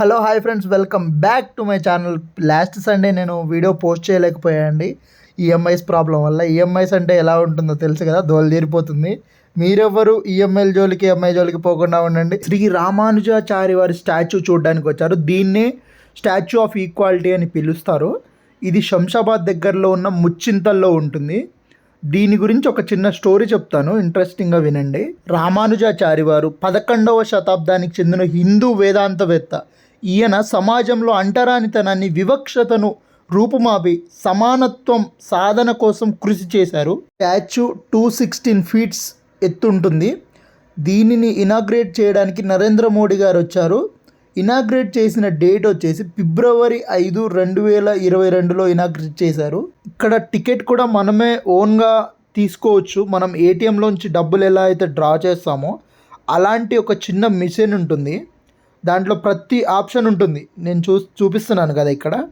Hello hi friends welcome back to my channel. Last Sunday నేను video post చేయలేకపోయానండి. EMIs problem వల్ల. EMIs అంటే ఎలా ఉంటుందో తెలుసు కదా దోలు తీరిపోతుంది. మీరెవ్వరు ఈఎంఐల జోలికి ఎంఐ జోలికి పోకుండా ఉండండి. శ్రీ రామానుజాచారి వారి స్టాచ్యూ చూడడానికి వచ్చారు. దీన్నే స్టాచ్యూ ఆఫ్ ఈక్వాలిటీ అని పిలుస్తారు. ఇది శంషాబాద్ దగ్గరలో ఉన్న ముచ్చింతల్లో ఉంటుంది. దీని గురించి ఒక చిన్న స్టోరీ చెప్తాను ఇంట్రెస్టింగ్గా వినండి. రామానుజాచారి వారు పదకొండవ శతాబ్దానికి చెందిన హిందూ వేదాంతవేత్త ఈయన సమాజంలో అంటరానితనాన్ని వివక్షతను రూపుమాపి సమానత్వం సాధన కోసం కృషి చేశారు. స్టాచ్యూ టూ సిక్స్టీన్ ఫీట్స్ ఎత్తుంటుంది. దీనిని ఇనాగ్రేట్ చేయడానికి నరేంద్ర మోడీ గారు వచ్చారు. ఇనాగ్రేట్ చేసిన డేట్ వచ్చేసి ఫిబ్రవరి ఐదు రెండు వేల ఇరవై రెండులో ఇనాగ్రేట్ చేశారు. ఇక్కడ టికెట్ కూడా మనమే ఓన్గా తీసుకోవచ్చు. మనం ఏటీఎంలోంచి డబ్బులు ఎలా అయితే డ్రా చేస్తామో అలాంటి ఒక చిన్న మిషన్ ఉంటుంది. దాంట్లో ప్రతి ఆప్షన్ ఉంటుంది. నేను చూ చూపిస్తున్నాను కదా ఇక్కడ.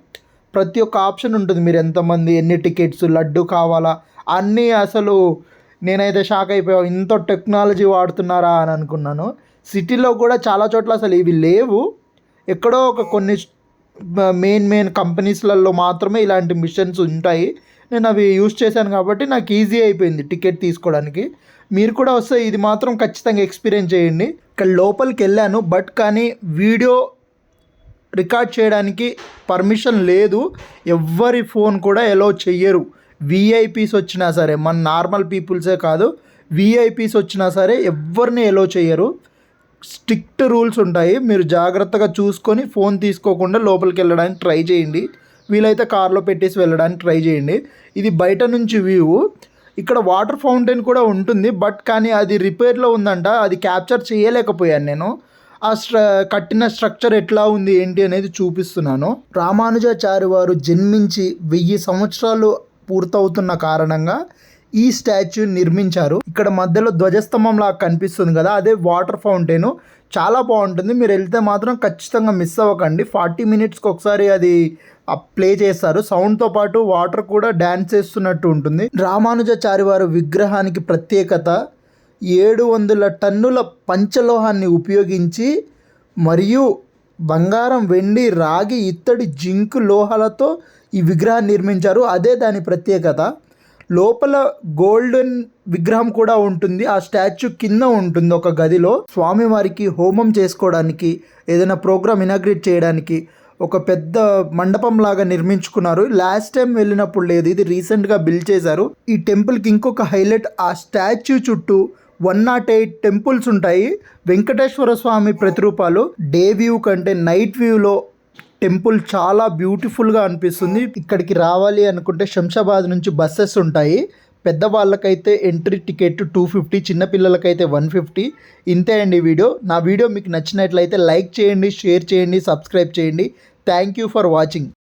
ప్రతి ఒక్క ఆప్షన్ ఉంటుంది. మీరు ఎంతమంది ఎన్ని టికెట్స్ లడ్డు కావాలా? అన్నీ అసలు నేనైతే షాక్ అయిపోయా. ఇంత టెక్నాలజీ వాడుతున్నారా అని అనుకున్నాను. సిటీలో కూడా చాలా చోట్ల అసలు ఇవి లేవు. ఎక్కడో ఒక కొన్ని మెయిన్ మెయిన్ కంపెనీస్లలో మాత్రమే ఇలాంటి మిషన్స్ ఉంటాయి. నేను అవి యూస్ చేశాను కాబట్టి నాకు ఈజీ అయిపోయింది టికెట్ తీసుకోవడానికి. మీరు కూడా వస్తే ఇది మాత్రం ఖచ్చితంగా ఎక్స్పీరియన్స్ చేయండి. ఇక్కడ లోపలికి వెళ్ళాను బట్ కానీ వీడియో రికార్డ్ చేయడానికి పర్మిషన్ లేదు. ఎవ్వరి ఫోన్ కూడా ఎలో చెయ్యరు. విఐపీస్ వచ్చినా సరే మన నార్మల్ పీపుల్సే కాదు విఐపీస్ వచ్చినా సరే ఎవరిని ఎలో చేయరు స్ట్రిక్ట్ రూల్స్ ఉంటాయి. మీరు జాగ్రత్తగా చూసుకొని ఫోన్ తీసుకోకుండా లోపలికి వెళ్ళడానికి ట్రై చేయండి. వీలైతే కార్లో పెట్టేసి వెళ్ళడానికి ట్రై చేయండి. ఇది బయట నుంచి వ్యూ ఇక్కడ వాటర్ ఫౌంటైన్ కూడా ఉంటుంది బట్ కానీ అది రిపేర్లో ఉందంట అది క్యాప్చర్ చేయలేకపోయాను నేను. ఆ స్ట్ర కట్టిన స్ట్రక్చర్ ఎట్లా ఉంది ఏంటి అనేది చూపిస్తున్నాను. రామానుజాచారి వారు జన్మించి వెయ్యి సంవత్సరాలు పూర్తవుతున్న కారణంగా ఈ స్టాచ్యూ నిర్మించారు. ఇక్కడ మధ్యలో ధ్వజస్తంభం లాగా కనిపిస్తుంది కదా అదే వాటర్ ఫౌంటైన్. చాలా బాగుంటుంది. మీరు వెళ్తే మాత్రం ఖచ్చితంగా మిస్ అవ్వకండి. ఫార్టీ మినిట్స్కి ఒకసారి అది ప్లే చేస్తారు. సౌండ్తో పాటు వాటర్ కూడా డ్యాన్స్ చేస్తున్నట్టు ఉంటుంది. రామానుజాచారి వారి విగ్రహానికి ప్రత్యేకత ఏడు వందల టన్నుల పంచలోహాన్ని ఉపయోగించి మరియు బంగారం వెండి రాగి ఇత్తడి జింక్ లోహాలతో ఈ విగ్రహాన్ని నిర్మించారు. అదే దాని ప్రత్యేకత. లోపల గోల్డెన్ విగ్రహం కూడా ఉంటుంది. ఆ స్టాచ్యూ కింద ఉంటుంది ఒక గదిలో. స్వామివారికి హోమం చేసుకోవడానికి ఏదైనా ప్రోగ్రామ్ ఇనాగ్రేట్ చేయడానికి ఒక పెద్ద మండపం లాగా నిర్మించుకున్నారు. లాస్ట్ టైం వెళ్ళినప్పుడు లేదు ఇది రీసెంట్గా బిల్డ్ చేశారు. ఈ టెంపుల్కి ఇంకొక హైలైట్ ఆ స్టాచ్యూ చుట్టూ వన్ నాట్ ఎయిట్ టెంపుల్స్ ఉంటాయి. వెంకటేశ్వర స్వామి ప్రతిరూపాలు. డే వ్యూ కంటే నైట్ వ్యూలో టెంపుల్ చాలా బ్యూటిఫుల్గా అనిపిస్తుంది. ఇక్కడికి రావాలి అనుకుంటే శంషాబాద్ నుంచి బస్సెస్ ఉంటాయి. పెద్దవాళ్ళకైతే ఎంట్రీ టికెట్ టూ ఫిఫ్టీ చిన్నపిల్లలకైతే వన్ ఫిఫ్టీ. ఇంతే అండి వీడియో. నా వీడియో మీకు నచ్చినట్లయితే లైక్ చేయండి షేర్ చేయండి సబ్స్క్రైబ్ చేయండి. Thank you for watching.